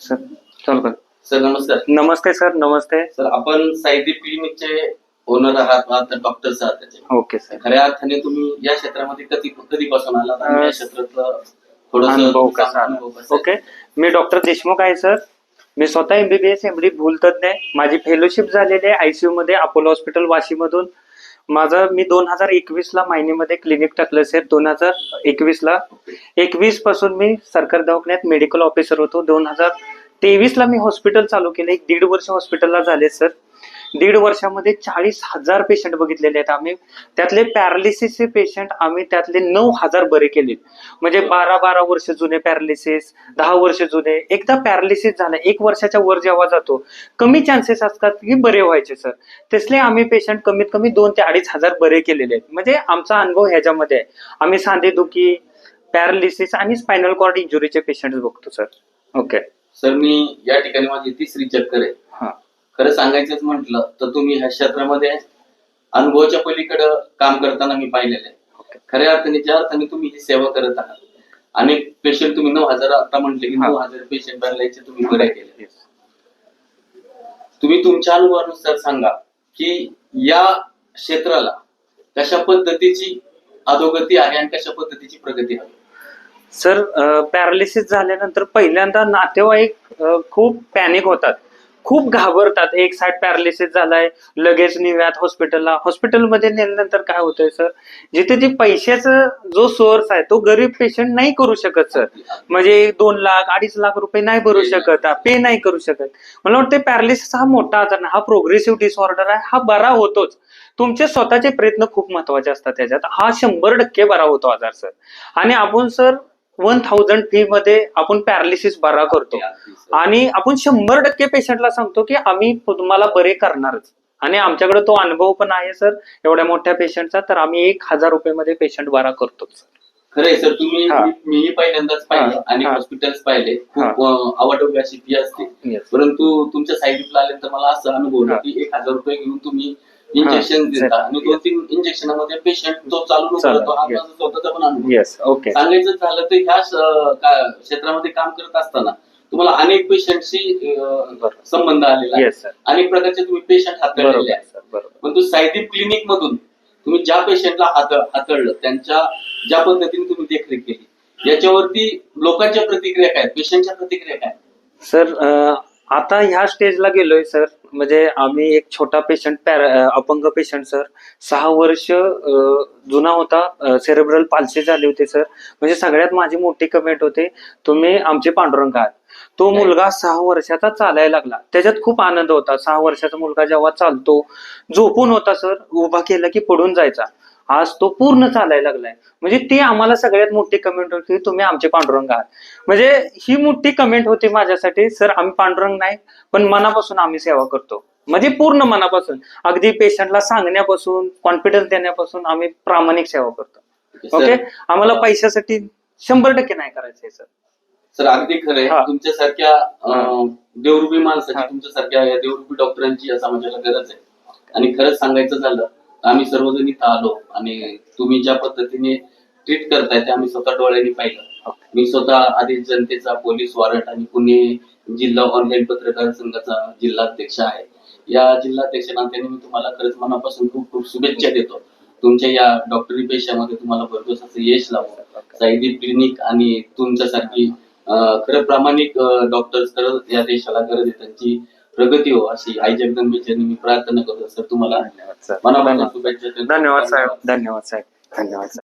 Sir चालू कर. Sir नमस्कार. नमस्ते सर नमस्ते. सर आपण साईदी क्लिनिकचे ओनर आहात आता डॉक्टर्स आहात त्याचे ओके सर. खऱ्या अर्थाने तुम्ही या क्षेत्रामध्ये कधी कधीपासून आलात आणि या क्षेत्रातलं अनुभव कसा आला? ओके. मी डॉक्टर देशमुख आहे सर. मी स्वतः एमबीबीएस एमडी भूलतज्ञ आहे. माझी फेलोशिप झालेली आहे आयसीयू मध्ये अपोलो हॉस्पिटल वाशीमधून. माझं मी दोन हजार एकवीस ला मायनीमध्ये क्लिनिक टाकलं सर दोन हजार एकवीस ला एकवीसपासून मी सरकारी दवाखान्यात मेडिकल ऑफिसर होतो. दोन हजार तेवीस ला मी हॉस्पिटल चालू केलं. एक दीड वर्ष हॉस्पिटलला झाले सर दीड वर्षामध्ये चाळीस हजार पेशंट बघितलेले आहेत आम्ही. त्यातले पॅरालिसिसचे पेशंट आम्ही त्यातले नऊ हजार बरे केले म्हणजे बारा बारा वर्ष जुने पॅरालिसिस दहा वर्ष जुने. एकदा पॅरालिसिस झालं एक वर्षाच्या वर जेव्हा जातो कमी चान्सेस असतात की बरे व्हायचे सर तसले आम्ही पेशंट कमीत कमी दोन ते अडीच हजार बरे केलेले आहेत. म्हणजे आमचा अनुभव ह्याच्यामध्ये आहे. आम्ही सांधेदुखी पॅरालिसिस आणि स्पायनल कॉर्ड इंजुरीचे पेशंट बघतो सर ओके सर मी या ठिकाणी माझी तिसरी चक्कर आहे. हा. खरं सांगायचंच म्हटलं तर तुम्ही ह्या क्षेत्रामध्ये अनुभवाच्या पलीकडं काम करताना मी पाहिलेलं आहे. खऱ्या अर्थाने ज्या अर्थाने तुम्ही ही सेवा करत आहात. अनेक पेशंट तुम्ही नऊ हजार आता म्हटले की. नऊ हजार पेशंट भरल्याचे तुम्ही बरे केले. तुम्ही तुमच्या अनुभवानुसार सांगा की या क्षेत्राला कशा पद्धतीची अधोगती आहे आणि कशा पद्धतीची प्रगती आहे? सर पॅरालिसिस झाल्यानंतर पहिल्यांदा नातेवाईक खूप पॅनिक होतात. खूप घाबरतात. एक साईड पॅरालिसिस झालाय लगेच नेऊयात हॉस्पिटलला हॉस्पिटलमध्ये नेल्यानंतर काय होतंय सर जिथे जे पैशाचा जो सोर्स आहे तो गरीब पेशंट नाही करू शकत सर म्हणजे दोन लाख अडीच लाख रुपये नाही भरू शकत पे नाही करू शकत. मला वाटतं पॅरालिसिस हा मोठा आजार नाही हा प्रोग्रेसिव्ह डिसऑर्डर आहे हा बरा होतोच. तुमचे स्वतःचे प्रयत्न खूप महत्त्वाचे असतात त्याच्यात. हा शंभर टक्के बरा होतो आजार सर आणि आपण सर वन थाउजंड फी मध्ये आपण पॅरालिसिस बरा करतो. आणि आपण शंभर टक्के पेशंटला सांगतो की आम्ही तुम्हाला बरे करणारच. आणि आमच्याकडे तो अनुभव पण आहे सर. एवढ्या मोठ्या पेशंटचा तर आम्ही एक हजार रुपये मध्ये पेशंट बरा करतोच खरंय सर. तुम्ही. मी- मीही पहिल्यांदाच पाहिले आणि हा. हॉस्पिटल्स पाहिले. खूप अशी फी असते. परंतु तुमच्या साईडला आल्यानंतर मला असं अनुभवलं हा. की एक हजार रुपये घेऊन तुम्ही इंजेक्शन हा. देता आणि दोन तीन इंजेक्शनमध्ये पेशंट तो चालू. करतो. हा. माझा स्वतःचा पण अनुभव. येस ओके सांगायचं झालं तर ह्या क्षेत्रामध्ये काम करत असताना तुम्हाला अनेक पेशंटशी. संबंध आलेला आहे. येस सर अनेक प्रकारचे तुम्ही पेशंट हाताळलेले आहेत. परंतु सायदीप क्लिनिक मधून तुम्ही ज्या पेशंटला हात- हाताळलं त्यांच्या ज्या पद्धतीने तुम्ही देखरेख केली याच्यावरती लोकांच्या प्रतिक्रिया काय पेशंटच्या प्रतिक्रिया काय सर आता ह्या स्टेजला गेलोय सर म्हणजे आम्ही एक छोटा पेशंट अपंग पेशंट सर सहा वर्ष अं, जुना होता. सेरेब्रल पालसी झाले होते सर म्हणजे सगळ्यात माझी मोठी कमेंट होते तुम्ही आमचे पांडुरंग आहात. तो मुलगा सहा वर्षाचा चालायला लागला. त्याच्यात खूप आनंद होता. सहा वर्षाचा मुलगा जेव्हा चालतो झोपून होता सर उभा केला की पडून जायचा. आज तो पूर्ण चालायला लागलाय. म्हणजे ती आम्हाला सगळ्यात मोठी कमेंट होती तुम्ही आमचे पांडुरंग आहात. म्हणजे ही मोठी कमेंट होती माझ्यासाठी सर आम्ही पांडुरंग नाही पण मनापासून आम्ही सेवा करतो. म्हणजे पूर्ण मनापासून. अगदी पेशंटला सांगण्यापासून कॉन्फिडन्स देण्यापासून आम्ही प्रामाणिक सेवा करतो. ओके आम्हाला पैशासाठी शंभर टक्के नाही करायचंय सर सर अगदी खरंय. हा. तुमच्यासारख्या देवरूपी माणसाची. तुमच्यासारख्या देवरूपी डॉक्टरांची या समाजाला गरज आहे. आणि खरंच सांगायचं झालं आम्ही सर्वजण इथं आलो आणि तुम्ही ज्या पद्धतीने ट्रीट करताय ते आम्ही स्वतः डोळ्यांनी पाहिलं. मी स्वतः आधी जनतेचा पोलीस वॉरंट आणि पुणे जिल्हा ऑनलाईन पत्रकार संघाचा जिल्हाध्यक्ष आहे. या जिल्हाध्यक्ष नात्याने मी तुम्हाला खरंच मनापासून खूप खूप शुभेच्छा देतो. तुमच्या या डॉक्टरी पेशामध्ये तुम्हाला भरपूर असं यश लावू साईदी क्लिनिक आणि तुमच्यासारखी खरं प्रामाणिक डॉक्टर्स खरं या देशाला गरज आहे. त्यांची प्रगती हो अशी आई जगदंबेची मी प्रार्थना करतो सर तुम्हाला. धन्यवाद सर. मनापासून शुभेच्छा. धन्यवाद साहेब. धन्यवाद साहेब. धन्यवाद साहेब.